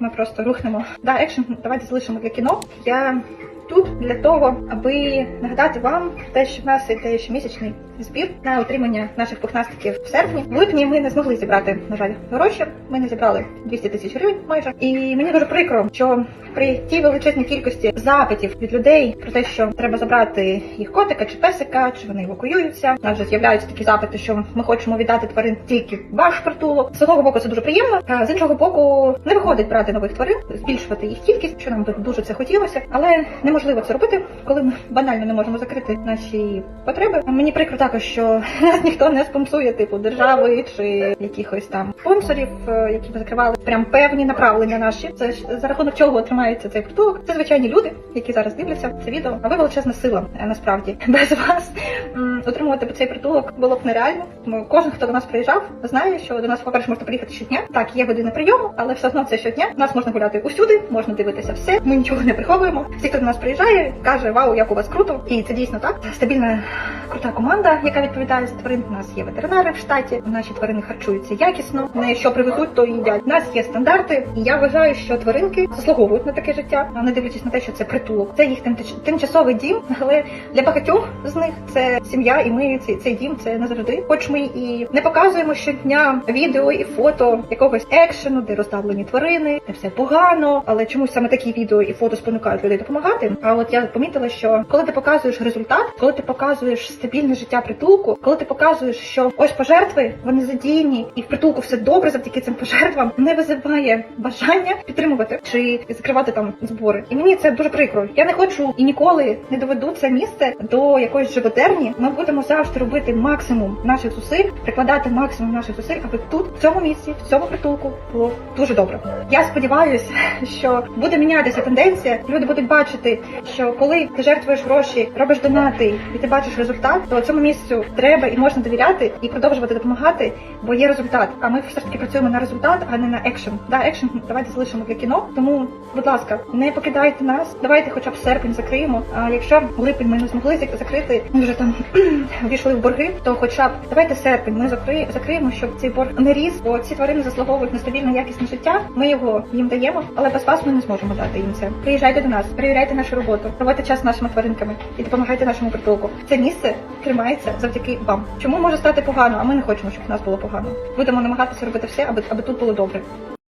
Ми просто рухнемо. Да, екшн давайте залишимо для кіно. Я тут для того, аби нагадати вам те, що в нас іде щомісячний збір на отримання наших пухнастиків в серпні. В липні ми не змогли зібрати, на жаль, гроші. Ми не зібрали 200 тисяч гривень майже. І мені дуже прикро, що при тій величезній кількості запитів від людей про те, що треба забрати їх котика чи песика, чи вони евакуюються. У вже з'являються такі запити, що ми хочемо віддати тварин тільки ваш притулок. З одного боку, це дуже приємно. З іншого боку, не виходить брати нових тварин, збільшувати їх кількість, що нам дуже це хотілося, але неможливо це робити, коли ми банально не можемо закрити наші потреби. Мені прикро також, що нас ніхто не спонсує, типу держави чи якихось там спонсорів, е, які би закривали прям певні направлення наші. Це ж за рахунок чого тримається цей притулок. Це звичайні люди, які зараз дивляться це відео. А ви величезна сила насправді без вас м, утримувати цей притулок було б нереально. Тому кожен, хто до нас приїжджав, знає, що до нас, по-перше, можна приїхати щодня. Так, є години прийому, але все одно це щодня. Нас можна гуляти усюди, можна дивитися все. Ми нічого не приховуємо. Всі, хто до нас приїжджає, каже: Вау, як у вас круто! І це дійсно так. Стабільна крута команда, яка відповідає за тварин. У нас є ветеринари в штаті. Наші тварини харчуються якісно. Не що привезуть, то їдять. У нас є стандарти. І я вважаю, що тваринки заслуговують на таке життя, не дивлячись на те, що це притулок. Це їх тимчасовий дім, але для багатьох з них це сім'я, і ми цей, цей дім це назавжди. Хоч ми і не показуємо щодня відео і фото якогось екшену, де розставлені тварини, де все погано, але чомусь саме такі відео і фото спонукають людей допомагати. А от я помітила, що коли ти показуєш результат, коли ти показуєш стабільне життя притулку, коли ти показуєш, що ось пожертви вони задіяні, і в притулку все добре завдяки цим пожертвам, не визиває бажання підтримувати чи закривати там збори. І мені це дуже прикро. Я не хочу і ніколи не доведу це місце до якоїсь животерні. Ми будемо завжди робити максимум наших зусиль, прикладати максимум наших зусиль, аби тут, в цьому місці, в цьому притулку було дуже добре. Я сподіваюся, що буде мінятися тенденція. Люди будуть бачити, що коли ти жертвуєш гроші, робиш донати і ти бачиш результат, то цьому місцю треба і можна довіряти і продовжувати допомагати, бо є результат. А ми все ж таки працюємо на результат, а не на екшен. Да, екшен давайте залишимо для кіно. Тому, будь ласка, не покидайте нас. Давайте, хоча б серпень закриємо. А якщо липень ми не змогли зак- закрити, ми вже там війшли в борги, то хоча б давайте серпень ми закри... закриємо, щоб цей борг не ріс, бо ці тварини заслуговують на стабільне якісне життя. Ми його їм даємо, але без вас ми не зможемо дати їм це. Приїжджайте до нас, перевіряйте нашу роботу, проводьте час з нашими тваринками і допомагайте нашому притулку. Це місце тримається завдяки вам. Чому може стати погано? А ми не хочемо, щоб в нас було погано. Будемо намагатися робити все, аби аби тут було добре.